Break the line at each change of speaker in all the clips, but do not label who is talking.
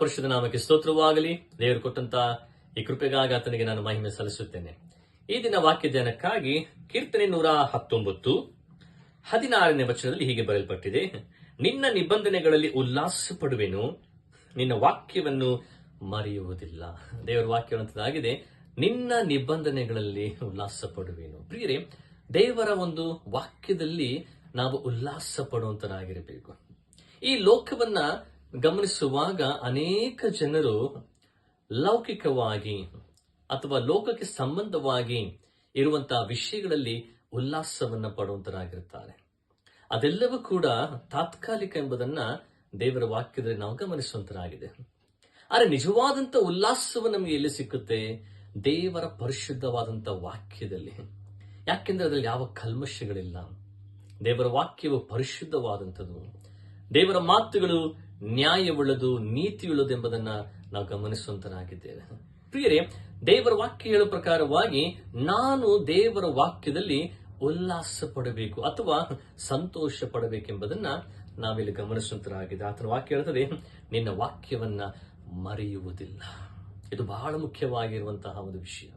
ಪರಿಶುದ್ಧ ನಾಮಕ್ಕೆ ಸ್ತೋತ್ರವಾಗಲಿ. ದೇವರು ಕೊಟ್ಟಂತ ಈ ಕೃಪೆಗಾಗಿ ಆತನಿಗೆ ನಾನು ಮಹಿಮೆ ಸಲ್ಲಿಸುತ್ತೇನೆ. ಈ ದಿನ ವಾಕ್ಯ ಧ್ಯಾನಕ್ಕಾಗಿ ಕೀರ್ತನೆ ನೂರ ಹತ್ತೊಂಬತ್ತು, ಹದಿನಾರನೇ ವಚನದಲ್ಲಿ ಹೀಗೆ ಬರೆಯಲ್ಪಟ್ಟಿದೆ. ನಿನ್ನ ನಿಬಂಧನೆಗಳಲ್ಲಿ ಉಲ್ಲಾಸ ಪಡುವೆನು ನಿನ್ನ ವಾಕ್ಯವನ್ನು ಮರೆಯುವುದಿಲ್ಲ. ದೇವರ ವಾಕ್ಯವಂತದಾಗಿದೆ ನಿನ್ನ ನಿಬಂಧನೆಗಳಲ್ಲಿ ಉಲ್ಲಾಸ ಪಡುವೆನು ಪ್ರಿಯರೇ, ದೇವರ ಒಂದು ವಾಕ್ಯದಲ್ಲಿ ನಾವು ಉಲ್ಲಾಸ ಪಡುವಂತರಾಗಿರಬೇಕು ಈ ಲೋಕವನ್ನ ಗಮನಿಸುವಾಗ ಅನೇಕ ಜನರು ಲೌಕಿಕವಾಗಿ ಅಥವಾ ಲೋಕಕ್ಕೆ ಸಂಬಂಧವಾಗಿ ಇರುವಂತಹ ವಿಷಯಗಳಲ್ಲಿ ಉಲ್ಲಾಸವನ್ನು ಪಡುವಂತರಾಗಿರುತ್ತಾರೆ. ಅದೆಲ್ಲವೂ ಕೂಡ ತಾತ್ಕಾಲಿಕ ಎಂಬುದನ್ನ ದೇವರ ವಾಕ್ಯದಲ್ಲಿ ನಾವು ಗಮನಿಸುವಂತರಾಗಿದೆ. ಆದರೆ ನಿಜವಾದಂತ ಉಲ್ಲಾಸವು ನಮಗೆ ಎಲ್ಲಿ ಸಿಕ್ಕುತ್ತೆ? ದೇವರ ಪರಿಶುದ್ಧವಾದಂತ ವಾಕ್ಯದಲ್ಲಿ. ಯಾಕೆಂದ್ರೆ ಅದರಲ್ಲಿ ಯಾವ ಕಲ್ಮಶಗಳಿಲ್ಲ. ದೇವರ ವಾಕ್ಯವು ಪರಿಶುದ್ಧವಾದಂಥದ್ದು. ದೇವರ ಮಾತುಗಳು ನ್ಯಾಯವುಳ್ಳದು, ನೀತಿಯುಳ್ಳದು ಎಂಬುದನ್ನ ನಾವು ಗಮನಿಸುವಂತನಾಗಿದ್ದೇವೆ. ಪ್ರಿಯರೇ, ದೇವರ ವಾಕ್ಯ ಹೇಳುವ ಪ್ರಕಾರವಾಗಿ ನಾನು ದೇವರ ವಾಕ್ಯದಲ್ಲಿ ಉಲ್ಲಾಸ ಪಡಬೇಕು ಅಥವಾ ಸಂತೋಷ ಪಡಬೇಕೆಂಬುದನ್ನ ನಾವಿಲ್ಲಿ ಗಮನಿಸುವಂತರಾಗಿದೆ ಆತನ ವಾಕ್ಯ ಹೇಳ್ತದೆ ನಿನ್ನ ವಾಕ್ಯವನ್ನ ಮರೆಯುವುದಿಲ್ಲ. ಇದು ಬಹಳ ಮುಖ್ಯವಾಗಿರುವಂತಹ ಒಂದು ವಿಷಯ.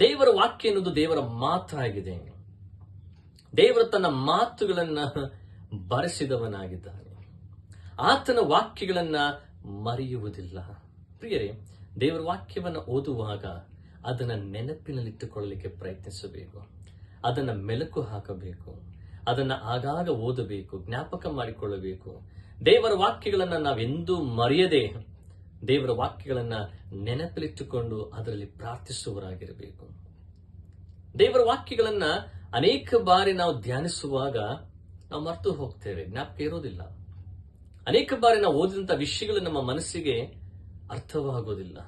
ದೇವರ ವಾಕ್ಯ ಎನ್ನುವುದು ದೇವರ ಮಾತಾಗಿದೆ ದೇವರು ತನ್ನ ಮಾತುಗಳನ್ನ ಬರೆಸಿದವನಾಗಿದ್ದಾನೆ. ಆತನ ವಾಕ್ಯಗಳನ್ನ ಮರೆಯುವುದಿಲ್ಲ. ಪ್ರಿಯರೇ, ದೇವರ ವಾಕ್ಯವನ್ನು ಓದುವಾಗ ಅದನ್ನು ನೆನಪಿನಲ್ಲಿಟ್ಟುಕೊಳ್ಳಲಿಕ್ಕೆ ಪ್ರಯತ್ನಿಸಬೇಕು. ಅದನ್ನು ಮೆಲುಕು ಹಾಕಬೇಕು. ಅದನ್ನು ಆಗಾಗ ಓದಬೇಕು, ಜ್ಞಾಪಕ ಮಾಡಿಕೊಳ್ಳಬೇಕು. ದೇವರ ವಾಕ್ಯಗಳನ್ನು ನಾವೆಂದೂ ಮರೆಯದೆ ದೇವರ ವಾಕ್ಯಗಳನ್ನು ನೆನಪಿಲಿಟ್ಟುಕೊಂಡು ಅದರಲ್ಲಿ ಪ್ರಾರ್ಥಿಸುವರಾಗಿರಬೇಕು ದೇವರ ವಾಕ್ಯಗಳನ್ನು ಅನೇಕ ಬಾರಿ ನಾವು ಧ್ಯಾನಿಸುವಾಗ ನಾವು ಮರೆತು ಹೋಗ್ತೇವೆ, ಜ್ಞಾಪಕ ಇರೋದಿಲ್ಲ. ಅನೇಕ ಬಾರಿ ನಾವು ಓದಿದಂಥ ವಿಷಯಗಳು ನಮ್ಮ ಮನಸ್ಸಿಗೆ ಅರ್ಥವಾಗೋದಿಲ್ಲ.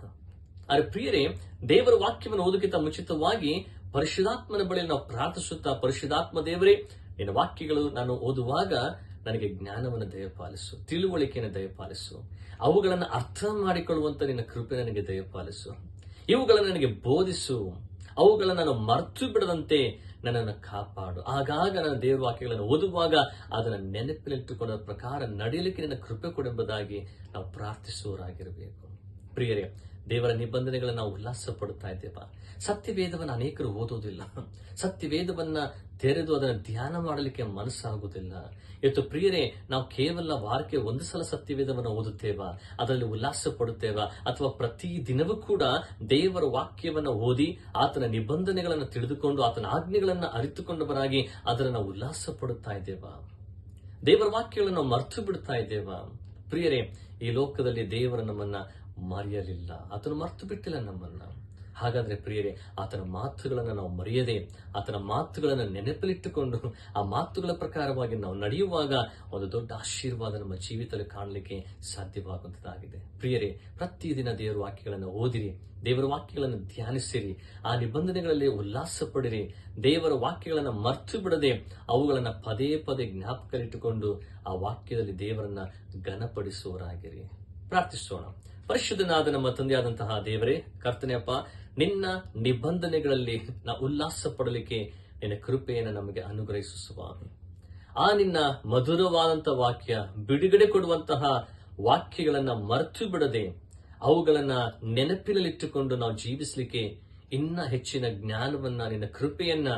ಆದರೆ ಪ್ರಿಯರೇ, ದೇವರ ವಾಕ್ಯವನ್ನು ಓದಕ್ಕಿಂತ ಮುಂಚಿತವಾಗಿ ಪರಿಶುದಾತ್ಮನ ಬಳಿ ನಾವು ಪ್ರಾರ್ಥಿಸುತ್ತಾ ಪರಿಶುದಾತ್ಮ ದೇವರೇ, ನಿನ್ನ ವಾಕ್ಯಗಳು ನಾನು ಓದುವಾಗ ನನಗೆ ಜ್ಞಾನವನ್ನು ದಯಪಾಲಿಸು, ತಿಳುವಳಿಕೆಯನ್ನು ದಯಪಾಲಿಸು, ಅವುಗಳನ್ನು ಅರ್ಥ ಮಾಡಿಕೊಳ್ಳುವಂತ ನಿನ್ನ ಕೃಪೆ ನನಗೆ ದಯಪಾಲಿಸು, ಇವುಗಳನ್ನು ನನಗೆ ಬೋಧಿಸು, ಅವುಗಳನ್ನು ನಾನು ಮರ್ತು ಬಿಡದಂತೆ ನನ್ನನ್ನು ಕಾಪಾಡು. ಆಗಾಗ ನನ್ನ ದೇವರ ವಾಕ್ಯಗಳನ್ನು ಓದುವಾಗ ಅದನ್ನು ನೆನಪಿನಲ್ಲಿಟ್ಟುಕೊಂಡ ಪ್ರಕಾರ ನಡೆಯಲಿಕ್ಕೆ ನನ್ನ ಕೃಪೆ ಕೊಡೆಂಬುದಾಗಿ ನಾವು ಪ್ರಾರ್ಥಿಸುವವರಾಗಿರಬೇಕು. ಪ್ರಿಯರೇ ದೇವರ ನಿಬಂಧನೆಗಳನ್ನು ನಾವು ಉಲ್ಲಾಸ ಪಡುತ್ತಾ ಇದ್ದೇವ ಸತ್ಯವೇದವನ್ನು ಅನೇಕರು ಓದೋದಿಲ್ಲ. ಸತ್ಯವೇದವನ್ನ ತೆರೆದು ಅದನ್ನು ಧ್ಯಾನ ಮಾಡಲಿಕ್ಕೆ ಮನಸ್ಸಾಗುವುದಿಲ್ಲ. ಇವತ್ತು ಪ್ರಿಯರೇ, ನಾವು ಕೇವಲ ವಾರಕ್ಕೆ ಒಂದು ಸಲ ಸತ್ಯವೇದವನ್ನು ಓದುತ್ತೇವಾ? ಅದರಲ್ಲಿ ಉಲ್ಲಾಸ ಪಡುತ್ತೇವಾ? ಅಥವಾ ಪ್ರತಿ ದಿನವೂ ಕೂಡ ದೇವರ ವಾಕ್ಯವನ್ನು ಓದಿ ಆತನ ನಿಬಂಧನೆಗಳನ್ನು ತಿಳಿದುಕೊಂಡು ಆತನ ಆಜ್ಞೆಗಳನ್ನು ಅರಿತುಕೊಂಡವರಾಗಿ ಅದನ್ನು ನಾವು ಉಲ್ಲಾಸ ಪಡುತ್ತಾ ಇದ್ದೇವಾ? ದೇವರ ವಾಕ್ಯಗಳನ್ನು ಮರ್ತು ಬಿಡ್ತಾ ಇದ್ದೇವಾ? ಪ್ರಿಯರೇ, ಈ ಲೋಕದಲ್ಲಿ ದೇವರ ನಮ್ಮನ್ನ ಮರೆಯಲಿಲ್ಲ. ಆತನು ಮರ್ತು ಬಿಟ್ಟಿಲ್ಲ ನಮ್ಮನ್ನ. ಹಾಗಾದ್ರೆ ಪ್ರಿಯರೇ, ಆತನ ಮಾತುಗಳನ್ನು ನಾವು ಮರೆಯದೆ, ಆತನ ಮಾತುಗಳನ್ನು ನೆನಪಲ್ಲಿಟ್ಟುಕೊಂಡು ಆ ಮಾತುಗಳ ಪ್ರಕಾರವಾಗಿ ನಾವು ನಡೆಯುವಾಗ ಒಂದು ದೊಡ್ಡ ಆಶೀರ್ವಾದ ನಮ್ಮ ಜೀವಿತದಲ್ಲಿ ಕಾಣಲಿಕ್ಕೆ ಸಾಧ್ಯವಾಗುವಂಥದ್ದಾಗಿದೆ. ಪ್ರಿಯರೇ, ಪ್ರತಿದಿನ ದೇವರ ವಾಕ್ಯಗಳನ್ನು ಓದಿರಿ, ದೇವರ ವಾಕ್ಯಗಳನ್ನು ಧ್ಯಾನಿಸಿರಿ, ಆ ನಿಬಂಧನೆಗಳಲ್ಲಿ ಉಲ್ಲಾಸ ಪಡಿರಿ, ದೇವರ ವಾಕ್ಯಗಳನ್ನು ಮರ್ತು ಬಿಡದೆ ಅವುಗಳನ್ನು ಪದೇ ಪದೇ ಜ್ಞಾಪಕಲಿಟ್ಟುಕೊಂಡು ಆ ವಾಕ್ಯದಲ್ಲಿ ದೇವರನ್ನ ಘನಪಡಿಸುವರಾಗಿರಿ ಪ್ರಾರ್ಥಿಸೋಣ. ಪರಿಶುದ್ಧನಾದ ನಮ್ಮ ತಂದೆಯಾದಂತಹ ದೇವರೇ ಕರ್ತನೆಯಪ್ಪ ನಿನ್ನ ನಿಬಂಧನೆಗಳಲ್ಲಿ ನಾವು ಉಲ್ಲಾಸ ಪಡಲಿಕ್ಕೆ ನಿನ್ನ ಕೃಪೆಯನ್ನು ನಮಗೆ ಅನುಗ್ರಹಿಸು ಸ್ವಾಮಿ. ಆ ನಿನ್ನ ಮಧುರವಾದಂತಹ ವಾಕ್ಯ, ಬಿಡುಗಡೆ ಕೊಡುವಂತಹ ವಾಕ್ಯಗಳನ್ನ ಮರೆತು ಬಿಡದೆ, ಅವುಗಳನ್ನ ನೆನಪಿನಲ್ಲಿಟ್ಟುಕೊಂಡು ನಾವು ಜೀವಿಸಲಿಕ್ಕೆ ಇನ್ನ ಹೆಚ್ಚಿನ ಜ್ಞಾನವನ್ನ, ನಿನ್ನ ಕೃಪೆಯನ್ನ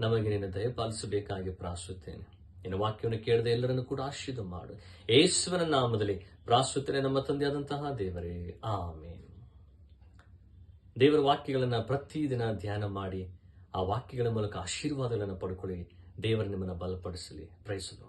ನಮಗೆ ನಿನ್ನ ದಯಪಾಲಿಸಬೇಕಾಗಿ ಪ್ರಾರ್ಥಿಸುತ್ತೇನೆ. ನಿನ್ನ ವಾಕ್ಯವನ್ನು ಕೇಳದೆ ಎಲ್ಲರನ್ನು ಕೂಡ ಆಶೀರ್ವಾದ ಮಾಡು. ಯೇಸುವನ ನಾಮದಲ್ಲಿ ಪ್ರಾರ್ಥಿಸುತ್ತೇನೆ ನಮ್ಮ ತಂದೆಯಾದಂತಹ ದೇವರೇ, ಆಮೇನ್. ದೇವರ ವಾಕ್ಯಗಳನ್ನು ಪ್ರತಿದಿನ ಧ್ಯಾನ ಮಾಡಿ, ಆ ವಾಕ್ಯಗಳ ಮೂಲಕ ಆಶೀರ್ವಾದಗಳನ್ನು ಪಡ್ಕೊಳ್ಳಿ. ದೇವರು ನಿಮ್ಮನ್ನು ಬಲಪಡಿಸಲಿ. ಪ್ರೈಸು